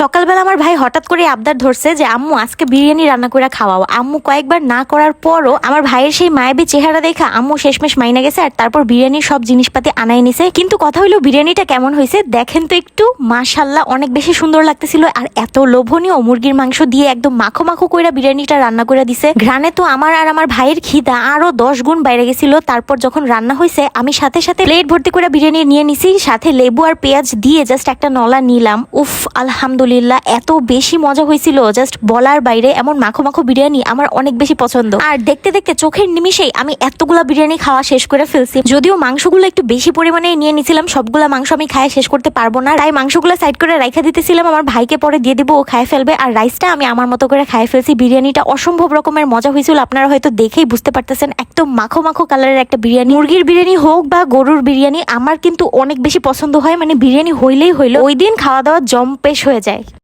সকালবেলা আমার ভাই হঠাৎ করে আবদার ধরছে যে, আম্মু, আজকে বিরিয়ানি রান্না করে খাওয়াও। আম্মু কয়েকবার না করার পরও আমার ভাইয়ের সেই মায়াবী চেহারা দেখা আম্মু শেষমেশ মাইনা গেছে আর তারপর বিরিয়ানির সব জিনিসপাতি আনাই নিছে। কিন্তু কথা হলো বিরিয়ানিটা কেমন হয়েছে দেখেন তো একটু। মাশাল্লাহ অনেক বেশি সুন্দর লাগতেছিল আর এত লোভনীয় মুরগির মাংস দিয়ে একদম মাখো মাখো কইরা বিরিয়ানিটা রান্না করে দিছে। ঘ্রাণে তো আমার আর আমার ভাইয়ের খিদা আরও দশ গুণ বাইরে গেছিল। তারপর যখন রান্না হয়েছে আমি সাথে সাথে প্লেট ভর্তি করে বিরিয়ানি নিয়ে নিছি, সাথে লেবু আর পেঁয়াজ দিয়ে জাস্ট একটা নলা নিলাম। উফ, আলহামদুলিল্লাহ। এত বেশি মজা হয়েছিল। জাস্ট বলার বাইরে এমন মাখো মাখো বিরিয়ানি আমার অনেক বেশি পছন্দ। আর দেখতে দেখতে চোখের নিমিশেই আমি এতগুলা বিরিয়ানি খাওয়া শেষ করে ফেলছি। যদিও মাংসগুলো একটু বেশি পরিমাণে নিয়ে নিছিলাম, সবগুলা মাংস আমি খায় শেষ করতে পারব না। তাই মাংসগুলো সাইড করে রাইখা দিতেছিলাম, আমার ভাইকে পরে দিয়ে দিব, ও খায় ফেলবে। আর রাইসটা আমি আমার মতো করে খায় ফেলছি। বিরিয়ানিটা অসম্ভব রকমের মজা হয়েছিল, আপনারা হয়তো দেখেই বুঝতে পারতেছেন, একদম মাখো মাখো কালারের একটা বিরিয়ানি। মুরগির বিরিয়ানি হোক বা গরুর বিরিয়ানি, আমার কিন্তু অনেক বেশি পছন্দ হয়। মানে বিরিয়ানি হইলেই হইল। ওই দিন খাওয়া দাওয়া জম্পেশ হয়ে যায়। চাই